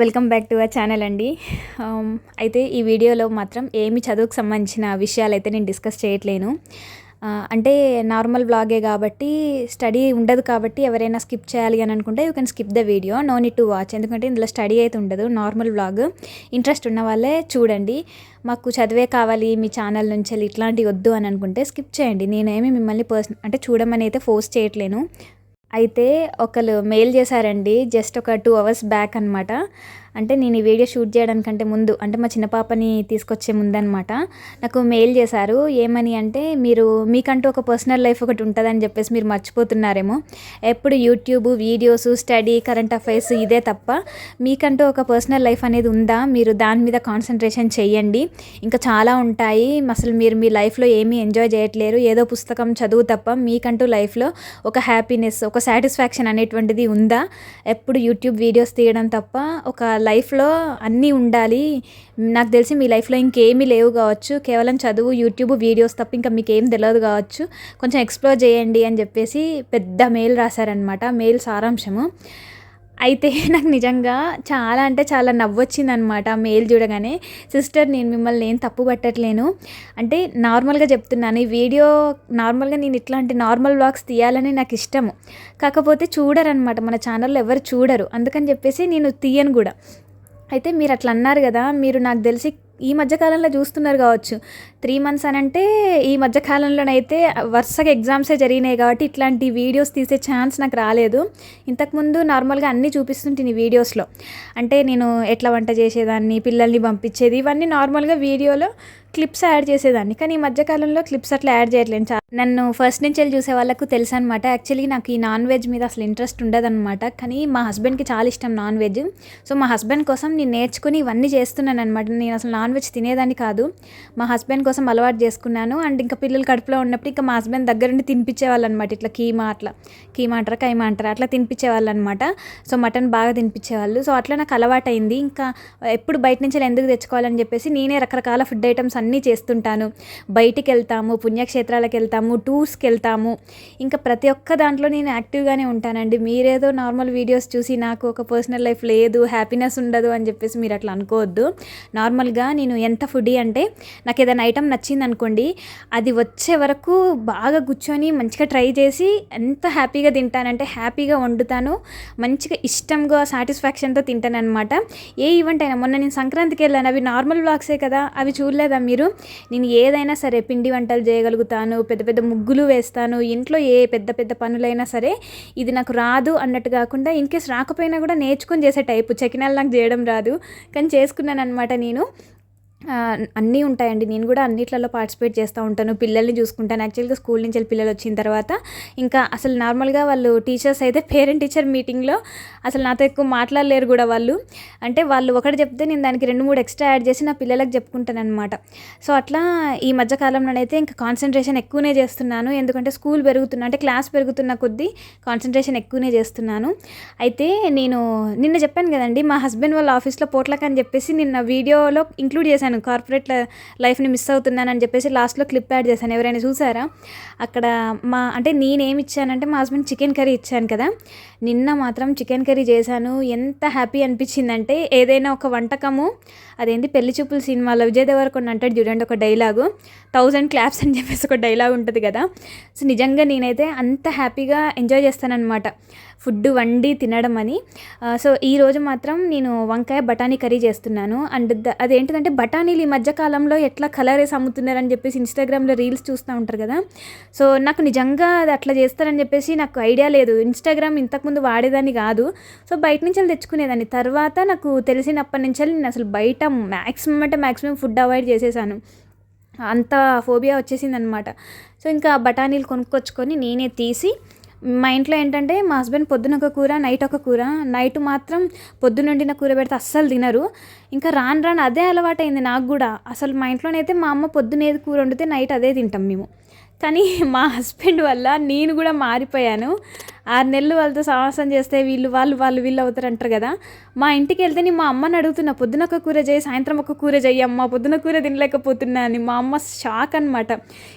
Welcome back to our channel అండి. అయితే ఈ వీడియోలో మాత్రం ఏమి చదువుకు సంబంధించిన విషయాలు అయితే నేను డిస్కస్ చేయట్లేను. అంటే నార్మల్ బ్లాగే కాబట్టి స్టడీ ఉండదు కాబట్టి ఎవరైనా స్కిప్ చేయాలి అని అనుకుంటే you can skip the video. No need to watch ఎందుకంటే ఇందులో స్టడీ అయితే ఉండదు నార్మల్ బ్లాగ్ ఇంట్రెస్ట్ ఉన్న వాళ్ళే చూడండి. మాకు చదివే కావాలి మీ ఛానల్ నుంచి వెళ్ళి ఇట్లాంటివి వద్దు అని అనుకుంటే స్కిప్ చేయండి. నేనేమి మిమ్మల్ని పర్సన్ అంటే చూడమని అయితే ఫోర్స్ చేయట్లేను. అయితే ఒకరు మెయిల్ చేశారండి జస్ట్ ఒక టూ అవర్స్ బ్యాక్ అనమాట అంటే నేను ఈ వీడియో షూట్ చేయడానికంటే ముందు అంటే మా చిన్న పాపని తీసుకొచ్చే ముందు అనమాట నాకు మెయిల్ చేశారు ఏమని అంటే మీరు మీకంటూ ఒక పర్సనల్ లైఫ్ ఒకటి ఉంటుందని చెప్పేసి మీరు మర్చిపోతున్నారేమో. ఎప్పుడు YouTube videos study current affairs ఇదే తప్ప మీకంటూ ఒక పర్సనల్ లైఫ్ అనేది ఉందా? మీరు దాని మీద కాన్సన్ట్రేషన్ చేయండి ఇంకా చాలా ఉంటాయి. అసలు మీరు మీ లైఫ్లో ఏమీ ఎంజాయ్ చేయట్లేరు. ఏదో పుస్తకం చదువు తప్ప మీకంటూ లైఫ్లో ఒక హ్యాపీనెస్ ఒక సాటిస్ఫాక్షన్ అనేటువంటిది ఉందా? ఎప్పుడు యూట్యూబ్ వీడియోస్ తీయడం తప్ప ఒక లైఫ్లో అన్నీ ఉండాలి. నాకు తెలిసి మీ లైఫ్లో ఇంకేమీ లేవు కావచ్చు. కేవలం చదువు యూట్యూబ్ వీడియోస్ తప్ప ఇంకా మీకు ఏం తెలియదు కావచ్చు. కొంచెం ఎక్స్ప్లోర్ చేయండి అని చెప్పేసి పెద్ద మెయిల్ రాశారనమాట మెయిల్ సారాంశము. అయితే నాకు నిజంగా చాలా అంటే చాలా నవ్వొచ్చింది అనమాట ఆ మెయిల్ చూడగానే. సిస్టర్ నేను మిమ్మల్ని ఏం తప్పు పట్టట్లేను. అంటే నార్మల్గా చెప్తున్నాను ఈ వీడియో నార్మల్గా నేను ఇట్లాంటి నార్మల్ బ్లాగ్స్ తీయాలని నాకు ఇష్టము. కాకపోతే చూడరనమాట మన ఛానల్లో ఎవరు చూడరు. అందుకని చెప్పేసి నేను తీయను కూడా. అయితే మీరు అట్లా అన్నారు కదా మీరు నాకు తెలిసి ఈ మధ్యకాలంలో చూస్తున్నారు కావచ్చు. త్రీ మంత్స్ అని అంటే ఈ మధ్యకాలంలోనైతే వరుసగా ఎగ్జామ్సే జరిగినాయి కాబట్టి ఇట్లాంటి వీడియోస్ తీసే ఛాన్స్ నాకు రాలేదు. ఇంతకుముందు నార్మల్గా అన్నీ చూపిస్తుంటుంది వీడియోస్లో. అంటే నేను ఎట్లా వంట చేసేదాన్ని పిల్లల్ని పంపించేది ఇవన్నీ నార్మల్గా వీడియోలో క్లిప్స్ యాడ్ చేసేదాన్ని. కానీ ఈ మధ్యకాలంలో క్లిప్స్ అట్లా యాడ్ చేయట్లేదు నన్ను ఫస్ట్ నుంచి వెళ్ళి చూసే వాళ్ళకు తెలుసు అనమాట యాక్చువల్లీ నాకు ఈ నాన్ వెజ్ మీద అసలు ఇంట్రెస్ట్ ఉండదన్నమాట. కానీ మా హస్బెండ్కి చాలా ఇష్టం నాన్ వెజ్. సో మా హస్బెండ్ కోసం నేను నేర్చుకుని ఇవన్నీ చేస్తున్నాను అనమాట నేను అసలు నాన్ వెజ్ తినేదాన్ని కాదు. మా హస్బెండ్ కోసం అలవాటు చేసుకున్నాను. అండ్ ఇంకా పిల్లలు కడుపులో ఉన్నప్పుడు ఇంకా మా హస్బెండ్ దగ్గర నుండి తినిపించేవాళ్ళు అనమాట ఇట్లా కీమా అట్లా. కీమా అంటారా కైమా అంటారా అట్లా తినిపించేవాళ్ళు అనమాట సో మటన్ బాగా తినిపించేవాళ్ళు. సో అట్లా నాకు అలవాటు అయింది ఇంకా ఎప్పుడు బయట నుంచి ఎందుకు తెచ్చుకోవాలని చెప్పేసి నేనే రకరకాల ఫుడ్ ఐటమ్స్ అన్నీ చేస్తుంటాను. బయటికి వెళ్తాము పుణ్యక్షేత్రాలకు వెళ్తాము టూర్స్కి వెళ్తాము ఇంకా ప్రతి ఒక్క దాంట్లో నేను యాక్టివ్గానే ఉంటానండి. మీరేదో నార్మల్ వీడియోస్ చూసి నాకు ఒక పర్సనల్ లైఫ్ లేదు హ్యాపీనెస్ ఉండదు అని చెప్పేసి మీరు అట్లా అనుకోవద్దు. నార్మల్గా నేను ఎంత ఫుడీ అంటే నాకు ఏదైనా ఐటమ్ నచ్చింది అనుకోండి అది వచ్చే వరకు బాగా కూర్చొని మంచిగా ట్రై చేసి ఎంత హ్యాపీగా తింటానంటే హ్యాపీగా వండుతాను. మంచిగా ఇష్టంగా సాటిస్ఫాక్షన్తో తింటాను అనమాట ఏ ఈవెంట్ అయినా మొన్న నేను సంక్రాంతికి వెళ్ళాను అవి నార్మల్ బ్లాగ్సే కదా అవి చూడలేదా మీరు నేను ఏదైనా సరే పిండి వంటలు చేయగలుగుతాను పెద్ద పెద్ద ముగ్గులు వేస్తాను ఇంట్లో ఏ పెద్ద పెద్ద పనులైనా సరే ఇది నాకు రాదు అన్నట్టు కాకుండా ఇన్ కేస్ రాకపోయినా కూడా నేర్చుకొని చేసే టైపు. చకినాలు నాకు చేయడం రాదు కానీ చేసుకున్నాను అనమాట నేను. అన్నీ ఉంటాయండి. నేను కూడా అన్నిట్లలో పార్టిసిపేట్ చేస్తూ ఉంటాను. పిల్లల్ని చూసుకుంటాను. యాక్చువల్గా స్కూల్ నుంచి వెళ్ళి పిల్లలు వచ్చిన తర్వాత ఇంకా అసలు నార్మల్గా వాళ్ళు టీచర్స్ అయితే పేరెంట్ టీచర్ మీటింగ్లో అసలు నాతో ఎక్కువ మాట్లాడలేరు కూడా వాళ్ళు. అంటే వాళ్ళు ఒకటి చెప్తే నేను దానికి రెండు మూడు ఎక్స్ట్రా యాడ్ చేసి నా పిల్లలకు చెప్పుకుంటాను అనమాట సో అట్లా ఈ మధ్యకాలంలోనైతే ఇంకా కాన్సన్ట్రేషన్ ఎక్కువనే చేస్తున్నాను. ఎందుకంటే స్కూల్ పెరుగుతున్నా అంటే క్లాస్ పెరుగుతున్న కొద్దీ కాన్సన్ట్రేషన్ ఎక్కువనే చేస్తున్నాను. అయితే నేను నిన్న చెప్పాను కదండి మా హస్బెండ్ వాళ్ళ ఆఫీస్లో పోట్లకని అని చెప్పేసి నిన్న వీడియోలో ఇంక్లూడ్ చేశాను. కార్పొరేట్ లైఫ్ని మిస్ అవుతున్నానని చెప్పేసి లాస్ట్లో క్లిప్ యాడ్ చేశాను. ఎవరైనా చూసారా? అక్కడ మా అంటే నేనేమి ఇచ్చానంటే మా హస్బెండ్ చికెన్ కర్రీ ఇచ్చాను కదా. నిన్న మాత్రం చికెన్ కర్రీ చేశాను. ఎంత హ్యాపీ అనిపించిందంటే ఏదైనా ఒక వంటకము అదేంటి పెళ్ళి చూపుల సినిమాలో విజయ్ దేవరకొండ అంటాడు చూడండి ఒక డైలాగు. థౌజండ్ క్లాప్స్ అని చెప్పేసి ఒక డైలాగ్ ఉంటుంది కదా. సో నిజంగా నేనైతే అంత హ్యాపీగా ఎంజాయ్ చేస్తానన్నమాట. ఫుడ్ వండి తినడం అని. సో ఈరోజు మాత్రం నేను వంకాయ బఠానీ కర్రీ చేస్తున్నాను. అండ్ అదేంటిదంటే బఠానీలు ఈ మధ్యకాలంలో ఎట్లా కలర్ వేసి అమ్ముతున్నారని చెప్పేసి ఇన్స్టాగ్రామ్లో రీల్స్ చూస్తూ ఉంటారు కదా. సో నాకు నిజంగా అది అట్లా చేస్తారని చెప్పేసి నాకు ఐడియా లేదు. ఇన్స్టాగ్రామ్ ఇంతకుముందు వాడేదాన్ని కాదు. సో బయట నుంచి వెళ్ళి తెచ్చుకునేదాన్ని. తర్వాత నాకు తెలిసినప్పటి నుంచి నేను అసలు బయట మ్యాక్సిమం అంటే మ్యాక్సిమం ఫుడ్ అవాయిడ్ చేసేసాను. అంత ఫోబియా వచ్చేసింది అనమాట సో ఇంకా బఠానీలు కొనుక్కొచ్చుకొని నేనే తీసి మా ఇంట్లో ఏంటంటే మా హస్బెండ్ పొద్దున ఒక కూర నైట్ ఒక కూర. నైట్ మాత్రం పొద్దున వండిన కూర పెడితే అస్సలు తినరు. ఇంకా రాను రాను అదే అలవాటైంది నాకు కూడా. అసలు మా ఇంట్లోనైతే మా అమ్మ పొద్దున ఏది కూర వండితే నైట్ అదే తింటాం మేము. కానీ మా హస్బెండ్ వల్ల నేను కూడా మారిపోయాను. ఆరు నెలలు వాళ్ళతో సాహసం చేస్తే వీళ్ళు వాళ్ళు వాళ్ళు వీళ్ళు అవుతారు అంటారు కదా. మా ఇంటికి వెళ్తే నేను మా అమ్మని అడుగుతున్నా పొద్దున ఒక కూర చేయి సాయంత్రం ఒక కూర చేయి అమ్మ పొద్దున కూర తినలేకపోతున్నా అని. మా అమ్మ షాక్ అనమాట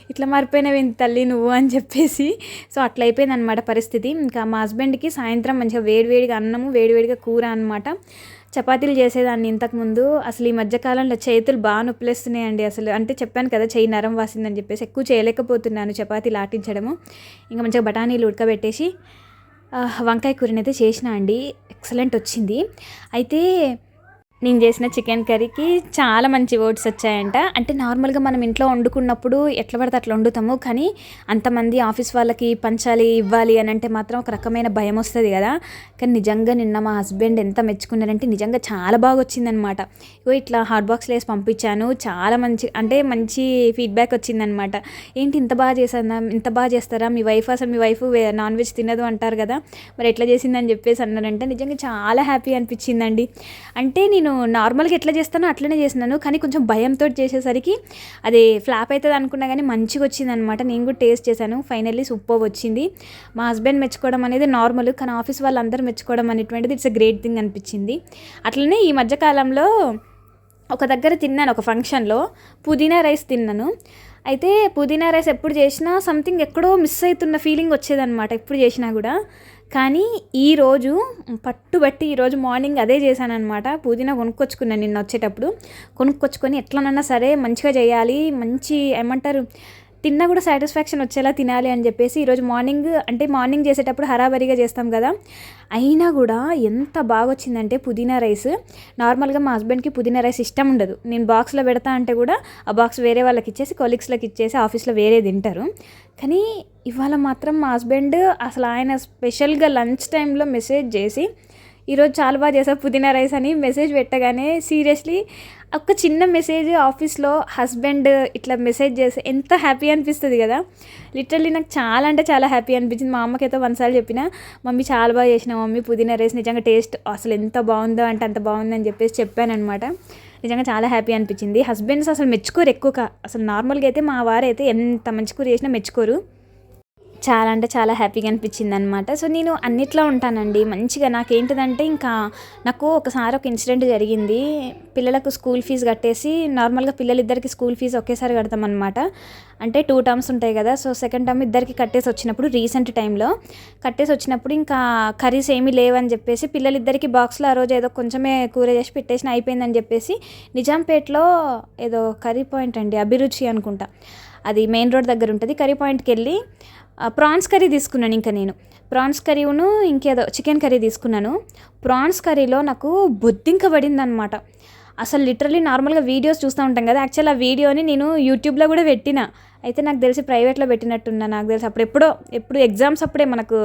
ఇట్లా మారిపోయినవి తల్లి నువ్వు? అని చెప్పేసి. సో అట్లా అయిపోయింది అనమాట పరిస్థితి. ఇంకా మా హస్బెండ్కి సాయంత్రం మంచిగా వేడివేడిగా అన్నము వేడివేడిగా కూర అనమాట చపాతీలు చేసేదాన్ని ఇంతకుముందు. అసలు ఈ మధ్యకాలంలో చేతులు బాగా నొప్పిలేస్తున్నాయండి అసలు. అంటే చెప్పాను కదా చేయి నరం వాసిందని చెప్పేసి ఎక్కువ చేయలేకపోతున్నాను చపాతీలు ఆటించడము. ఇంకా మంచిగా బఠానీలు ఉడకబెట్టేసి వంకాయ కూరని అయితే చేసిన అండి. ఎక్సలెంట్ వచ్చింది. అయితే నేను చేసిన చికెన్ కర్రీకి చాలా మంచి ఓట్స్ వచ్చాయంట. అంటే నార్మల్గా మనం ఇంట్లో వండుకున్నప్పుడు ఎట్లా పడితే అట్లా వండుతాము. కానీ అంతమంది ఆఫీస్ వాళ్ళకి పంచాలి ఇవ్వాలి అని అంటే మాత్రం ఒక రకమైన భయం వస్తుంది కదా. కానీ నిజంగా నిన్న మా హస్బెండ్ ఎంత మెచ్చుకున్నారంటే నిజంగా చాలా బాగా వచ్చిందనమాట ఇగో ఇట్లా హాట్ బాక్స్లో వేసి పంపించాను. చాలా మంచి అంటే మంచి ఫీడ్బ్యాక్ వచ్చిందనమాట. ఏంటి ఇంత బాగా చేసారా ఇంత బాగా చేస్తారా? మీ వైఫ్ అసలు మీ వైఫ్ నాన్ వెజ్ తినదు అంటారు కదా. మరి ఎట్లా చేసిందని చెప్పేసి అన్నారంటే నిజంగా చాలా హ్యాపీ అనిపించిందండి. అంటే నేను నార్మల్గా ఎట్లా చేస్తానో అట్లనే చేసినాను. కానీ కొంచెం భయంతో చేసేసరికి అది ఫ్లాప్ అవుతుంది అనుకున్నా కానీ మంచిగా వచ్చింది అనమాట నేను కూడా టేస్ట్ చేశాను. ఫైనల్లీ సూపర్ వచ్చింది. మా హస్బెండ్ మెచ్చుకోవడం అనేది నార్మల్ కానీ ఆఫీస్ వాళ్ళందరూ మెచ్చుకోవడం అనేటువంటిది ఇట్స్ అ గ్రేట్ థింగ్ అనిపించింది. అట్లనే ఈ మధ్యకాలంలో ఒక దగ్గర తిన్నాను ఒక ఫంక్షన్లో. పుదీనా రైస్ తిన్నాను. అయితే పుదీనా రైస్ ఎప్పుడు చేసినా సంథింగ్ ఎక్కడో మిస్ అవుతున్న ఫీలింగ్ వచ్చేదనమాట ఎప్పుడు చేసినా కూడా. కానీ ఈరోజు పట్టుబట్టి ఈరోజు మార్నింగ్ అదే చేశానమాట పుదీనా కొనుక్కొచ్చుకున్నాను నిన్న వచ్చేటప్పుడు. కొనుక్కొచ్చుకొని ఎట్లనన్నా సరే మంచిగా చేయాలి మంచి ఏమంటారు తిన్నా కూడా సాటిస్ఫాక్షన్ వచ్చేలా తినాలి అని చెప్పేసి ఈరోజు మార్నింగ్ అంటే మార్నింగ్ చేసేటప్పుడు హరాబరిగా చేస్తాం కదా. అయినా కూడా ఎంత బాగా వచ్చిందంటే పుదీనా రైస్. నార్మల్గా మా హస్బెండ్కి పుదీనా రైస్ ఇష్టం ఉండదు. నేను బాక్స్లో పెడతా అంటే కూడా ఆ బాక్స్ వేరే వాళ్ళకి ఇచ్చేసి కొలీగ్స్లోకి ఇచ్చేసి ఆఫీస్లో వేరే తింటారు. కానీ ఇవాళ మాత్రం మా హస్బెండ్ అసలు ఆయన స్పెషల్గా లంచ్ టైంలో మెసేజ్ చేసి ఈరోజు చాలా బాగా చేసావు పుదీనా రైస్ అని మెసేజ్ పెట్టగానే సీరియస్లీ ఒక చిన్న మెసేజ్ ఆఫీస్లో హస్బెండ్ ఇట్లా మెసేజ్ చేస్తే ఎంత హ్యాపీ అనిపిస్తుంది కదా. లిటరల్లీ నాకు చాలా అంటే చాలా హ్యాపీ అనిపించింది. మా అమ్మకైతే వన్సార్లు చెప్పిన మమ్మీ చాలా బాగా చేసిన మమ్మీ పుదీనా రైస్ నిజంగా టేస్ట్ అసలు ఎంత బాగుందో అంటే అంత బాగుందని చెప్పేసి చెప్పానమాట నిజంగా చాలా హ్యాపీ అనిపించింది. హస్బెండ్స్ అసలు మెచ్చుకోరు ఎక్కువ అసలు నార్మల్గా అయితే మా వారైతే ఎంత మంచి కూర చేసినా మెచ్చుకోరు. చాలా అంటే చాలా హ్యాపీగా అనిపించింది అనమాట సో నేను అన్నిట్లో ఉంటానండి. మంచిగా నాకేంటిదంటే ఇంకా నాకు ఒకసారి ఒక ఇన్సిడెంట్ జరిగింది. పిల్లలకు స్కూల్ ఫీజు కట్టేసి నార్మల్గా పిల్లలిద్దరికి స్కూల్ ఫీజు ఒకేసారి కడతామన్నమాట. అంటే టూ టర్మ్స్ ఉంటాయి కదా. సో సెకండ్ టర్మ్ ఇద్దరికి కట్టేసి వచ్చినప్పుడు రీసెంట్ టైంలో కట్టేసి వచ్చినప్పుడు ఇంకా కర్రీస్ ఏమీ లేవని చెప్పేసి పిల్లలిద్దరికి బాక్స్లో ఆ రోజు ఏదో కొంచెమే కూర చేసి పెట్టేసిన అయిపోయిందని చెప్పేసి నిజాంపేట్లో ఏదో కర్రీ పాయింట్ అండి అభిరుచి అనుకుంటా. అది మెయిన్ రోడ్ దగ్గర ఉంటుంది. కర్రీ పాయింట్కి వెళ్ళి ప్రాన్స్ కర్రీ తీసుకున్నాను ఇంకా నేను. ప్రాన్స్ కర్రీను ఇంకేదో చికెన్ కర్రీ తీసుకున్నాను. ప్రాన్స్ కర్రీలో నాకు బొద్దింక పడిందనమాట అసలు లిటరలీ నార్మల్గా వీడియోస్ చూస్తూ ఉంటాం కదా యాక్చువల్ ఆ వీడియోని నేను యూట్యూబ్లో కూడా పెట్టిన. అయితే నాకు తెలిసి ప్రైవేట్లో పెట్టినట్టున్నా. నాకు తెలిసి అప్పుడు ఎప్పుడో ఎప్పుడు ఎగ్జామ్స్ అప్పుడే మనకు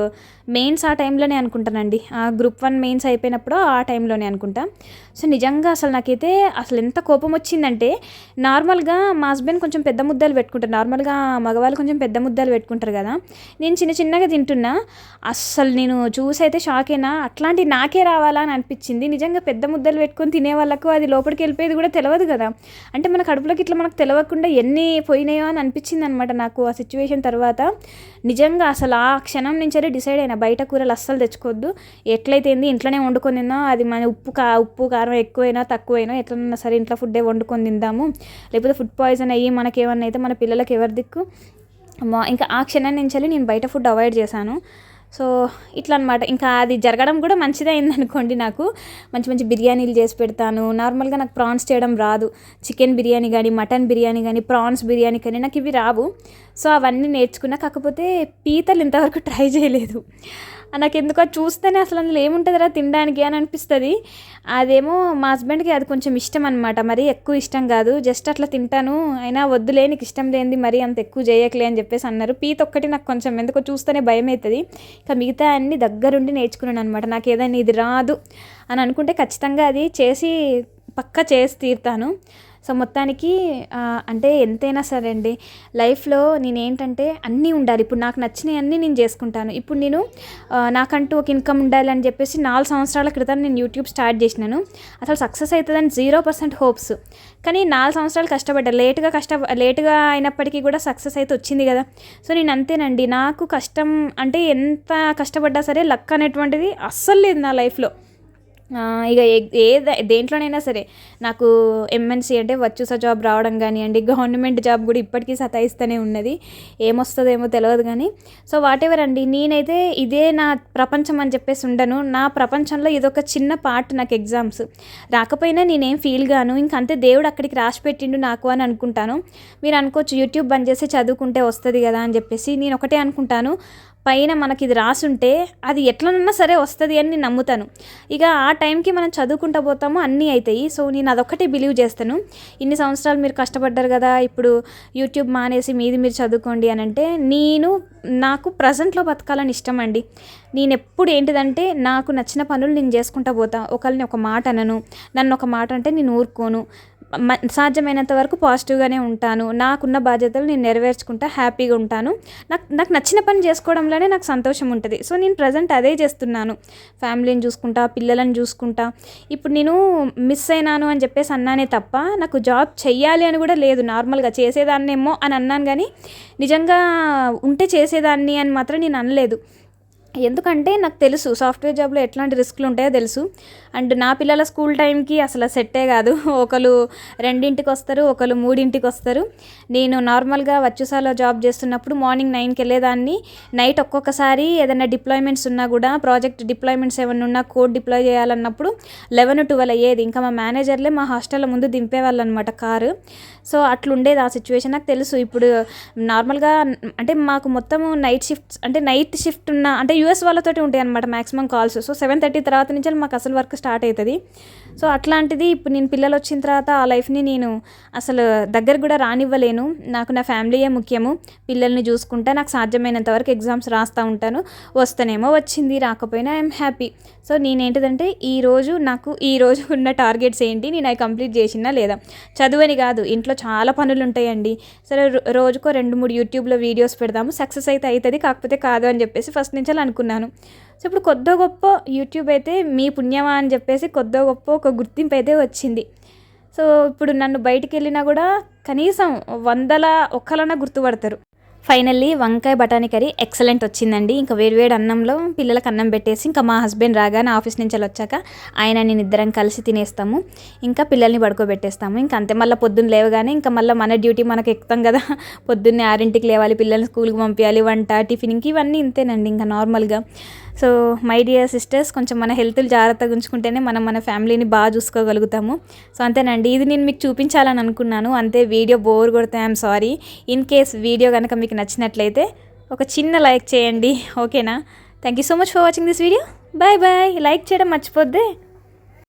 మెయిన్స్ ఆ టైంలోనే అనుకుంటానండి. ఆ గ్రూప్ వన్ మెయిన్స్ అయిపోయినప్పుడు ఆ టైంలోనే అనుకుంటా. సో నిజంగా అసలు నాకైతే అసలు ఎంత కోపం వచ్చిందంటే నార్మల్గా మా హస్బెండ్ కొంచెం పెద్ద ముద్దలు పెట్టుకుంటారు. నార్మల్గా మగవాళ్ళు కొంచెం పెద్ద ముద్దలు పెట్టుకుంటారు కదా. నేను చిన్న చిన్నగా తింటున్నా. అస్సలు నేను చూసి అయితే షాక్ అయినా అట్లాంటి నాకే రావాలా అని అనిపించింది. నిజంగా పెద్ద ముద్దలు పెట్టుకొని తినే వాళ్ళకు అది లోపలికి వెళ్ళిపోయేది కూడా తెలియదు కదా. అంటే మన కడుపులోకి ఇట్లా మనకు తెలియకుండా ఎన్ని పోయినాయో అని అనిపించింది అనమాట నాకు ఆ సిచ్యువేషన్ తర్వాత. నిజంగా అసలు ఆ క్షణం నుంచే డిసైడ్ అయినా బయట కూరలు అస్సలు తెచ్చుకోవద్దు. ఎట్లయితే ఏంది ఇంట్లోనే వండుకొని అది మన ఉప్పు కా ఉప్పు కారం ఎక్కువైనా తక్కువైనా ఎట్లన్నా సరే ఇంట్లో ఫుడ్డే వండుకొని తిందాము. లేకపోతే ఫుడ్ పాయిజన్ అయ్యి మనకేమన్నా అయితే మన పిల్లలకి ఎవరి దిక్కు. ఇంకా ఆ క్షణం నుంచి నేను బయట ఫుడ్ అవాయిడ్ చేశాను. సో ఇట్లా అనమాట ఇంకా అది జరగడం కూడా మంచిదే అయిందనుకోండి నాకు. మంచి మంచి బిర్యానీలు చేసి పెడతాను. నార్మల్గా నాకు ప్రాన్స్ చేయడం రాదు. చికెన్ బిర్యానీ కానీ మటన్ బిర్యానీ కానీ ప్రాన్స్ బిర్యానీ కానీ నాకు ఇవి రావు. సో అవన్నీ నేర్చుకున్నా. కాకపోతే పీతలు ఇంతవరకు ట్రై చేయలేదు. నాకు ఎందుకో చూస్తేనే అసలు అందులో ఏముంటుందిరా తినడానికి అని అనిపిస్తుంది. అదేమో మా హస్బెండ్కి అది కొంచెం ఇష్టం అనమాట మరి ఎక్కువ ఇష్టం కాదు. జస్ట్ అట్లా తింటాను. అయినా వద్దులే నీకు ఇష్టం లేనిది మరి అంత ఎక్కువ చేయకలే అని చెప్పేసి అన్నారు. పీత ఒక్కటి నాకు కొంచెం ఎందుకో చూస్తేనే భయం అవుతుంది ఇంకా మిగతా అన్ని దగ్గరుండి నేర్చుకున్నాను అనమాట నాకు ఏదైనా ఇది రాదు అని అనుకుంటే ఖచ్చితంగా అది చేసి పక్కా చేసి తీరుతాను. సో మొత్తానికి అంటే ఎంతైనా సరే అండి లైఫ్లో నేనేంటంటే అన్నీ ఉండాలి. ఇప్పుడు నాకు నచ్చినవి అన్నీ నేను చేసుకుంటాను. ఇప్పుడు నేను నాకంటూ ఒక ఇన్కమ్ ఉండాలని చెప్పేసి నాలుగు సంవత్సరాల క్రితం నేను యూట్యూబ్ స్టార్ట్ చేసినాను. అసలు సక్సెస్ అవుతుందని జీరో పర్సెంట్ హోప్స్. కానీ నాలుగు సంవత్సరాలు కష్టపడ్డా. లేట్గా కష్ట లేట్గా అయినప్పటికీ కూడా సక్సెస్ అయితే వచ్చింది కదా. సో నేను అంతేనండి. నాకు కష్టం అంటే ఎంత కష్టపడ్డా సరే లక్ అనేటువంటిది అస్సలు లేదు నా లైఫ్లో. ఇక ఏ- దేంట్లోనైనా సరే నాకు ఎంఎన్సీ అంటే వచ్చుసా జాబ్ రావడం కానివ్వండి గవర్నమెంట్ జాబ్ కూడా ఇప్పటికీ సతాయిస్తూనే ఉన్నది. ఏమొస్తుందేమో తెలియదు కానీ. సో వాట్ ఎవర్ అండి నేనైతే ఇదే నా ప్రపంచం అని చెప్పేసి ఉండను. నా ప్రపంచంలో ఇదొక చిన్న పార్ట్ నాకు ఎగ్జామ్స్ రాకపోయినా నేనేం ఫీల్ గాను ఇంకంతే దేవుడు అక్కడికి రాసి పెట్టిండు నాకు అని అనుకుంటాను. మీరు అనుకోవచ్చు యూట్యూబ్ బంద్ చేసి చదువుకుంటే వస్తుంది కదా అని చెప్పేసి నేను ఒకటే అనుకుంటాను. పైన మనకి ఇది రాసుంటే అది ఎట్లనన్నా సరే వస్తుంది అని నేను నమ్ముతాను. ఇక ఆ టైంకి మనం చదువుకుంటా పోతాము అన్నీ అవుతాయి సో నేను అదొక్కటే బిలీవ్ చేస్తాను. ఇన్ని సంవత్సరాలు మీరు కష్టపడ్డారు కదా ఇప్పుడు యూట్యూబ్ మానేసి మీది మీరు చదువుకోండి అని అంటే నేను నాకు ప్రజెంట్లో బతకాలని ఇష్టం అండి నేను ఎప్పుడు ఏంటిదంటే నాకు నచ్చిన పనులు నేను చేసుకుంటా పోతా. ఒకరిని ఒక మాట అనను. నన్ను ఒక మాట అంటే నేను ఊరుకోను. సాధ్యమైనంత వరకు పాజిటివ్గానే ఉంటాను. నాకున్న బాధ్యతలు నేను నెరవేర్చుకుంటా హ్యాపీగా ఉంటాను. నాకు నాకు నచ్చిన పని చేసుకోవడంలోనే నాకు సంతోషం ఉంటుంది. సో నేను ప్రజెంట్ అదే చేస్తున్నాను. ఫ్యామిలీని చూసుకుంటా పిల్లలను చూసుకుంటా. ఇప్పుడు నేను మిస్ అయినాను అని చెప్పేసి అన్నానే తప్ప నాకు జాబ్ చెయ్యాలి అని కూడా లేదు. నార్మల్గా చేసేదాన్నేమో అని అన్నాను కానీ నిజంగా ఉంటే చేసేదాన్ని అని మాత్రం నేను అనలేదు. ఎందుకంటే నాకు తెలుసు సాఫ్ట్వేర్ జాబ్లో ఎట్లాంటి రిస్క్లు ఉంటాయో తెలుసు. అండ్ నా పిల్లల స్కూల్ టైంకి అసలు సెట్టే కాదు. ఒకరు రెండింటికి వస్తారు ఒకరు మూడింటికి వస్తారు నేను నార్మల్గా వచ్చుసాలో జాబ్ చేస్తున్నప్పుడు మార్నింగ్ నైన్కి వెళ్ళేదాన్ని. నైట్ ఒక్కొక్కసారి ఏదైనా డిప్లాయ్మెంట్స్ ఉన్నా కూడా ప్రాజెక్ట్ డిప్లాయ్మెంట్స్ ఏమైనా ఉన్నా కోడ్ డిప్లాయ్ చేయాలన్నప్పుడు లెవెన్ ట్వెల్వ్ అయ్యేది. ఇంకా మా మేనేజర్లే మా హాస్టల్లో ముందు దింపేవాళ్ళు అనమాట కారు. సో అట్లుండేది ఆ సిచ్యువేషన్ నాకు తెలుసు ఇప్పుడు నార్మల్గా అంటే మాకు మొత్తము నైట్ షిఫ్ట్స్ అంటే నైట్ షిఫ్ట్ ఉన్న అంటే యూఎస్ వాళ్ళతోటి ఉంటాయి అనమాట maximum calls. So seven thirty తర్వాత నుంచి మాకు అసలు వర్క్ స్టార్ట్ అవుతుంది సో అట్లాంటిది ఇప్పుడు నేను పిల్లలు వచ్చిన తర్వాత ఆ లైఫ్ని నేను అసలు దగ్గర కూడా రానివ్వలేను. నాకు నా ఫ్యామిలీయే ముఖ్యము. పిల్లల్ని చూసుకుంటా నాకు సాధ్యమైనంత వరకు ఎగ్జామ్స్ రాస్తూ ఉంటాను. వస్తేనేమో వచ్చింది రాకపోయినా ఐఎమ్ హ్యాపీ. సో నేనేంటిదంటే ఈరోజు నాకు ఈ రోజు ఉన్న టార్గెట్స్ ఏంటి నేను అవి కంప్లీట్ చేసినా లేదా? చదువని కాదు ఇంట్లో చాలా పనులు ఉంటాయండి సరే రోజుకో రెండు మూడు యూట్యూబ్లో వీడియోస్ పెడదాము సక్సెస్ అయితే అవుతుంది కాకపోతే కాదు అని చెప్పేసి ఫస్ట్ నుంచి అలా అనుకున్నాను. సో ఇప్పుడు కొద్దో గొప్ప యూట్యూబ్ అయితే మీ పుణ్యమా అని చెప్పేసి కొద్దో గొప్ప ఒక గుర్తింపు అయితే వచ్చింది. సో ఇప్పుడు నన్ను బయటికి వెళ్ళినా కూడా కనీసం వందల ఒక్కలన్నా గుర్తుపడతారు. ఫైనల్లీ వంకాయ బఠానీ కర్రీ ఎక్సలెంట్ వచ్చిందండి. ఇంకా వేడివేడి అన్నంలో పిల్లలకు అన్నం పెట్టేసి ఇంకా మా హస్బెండ్ రాగానే ఆఫీస్ నుంచి వచ్చాక ఆయన నేను ఇద్దరం కలిసి తినేస్తాము. ఇంకా పిల్లల్ని పడుకోబెట్టేస్తాము. ఇంకా అంతే మళ్ళీ పొద్దున్న లేవగానే ఇంకా మళ్ళీ మన డ్యూటీ మనకు ఎక్కుతాం కదా. పొద్దున్నే ఆరింటికి లేవాలి పిల్లల్ని స్కూల్కి పంపించాలి వంట టిఫిన్ ఇంక ఇవన్నీ ఇంతేనండి ఇంకా నార్మల్గా సో మై డియర్ సిస్టర్స్ కొంచెం మన హెల్త్లు జాగ్రత్తగా ఉంచుకుంటేనే మనం మన ఫ్యామిలీని బాగా చూసుకోగలుగుతాము. సో అంతేనండి. ఇది నేను మీకు చూపించాలని అనుకున్నాను. అంతే వీడియో బోర్ కొడితే I'm sorry in case video కనుక మీకు మీకు నచ్చినట్లయితే ఒక చిన్న లైక్ చేయండి ఓకేనా? Thank you so much for watching this video bye bye like చేయడం మర్చిపోద్దే.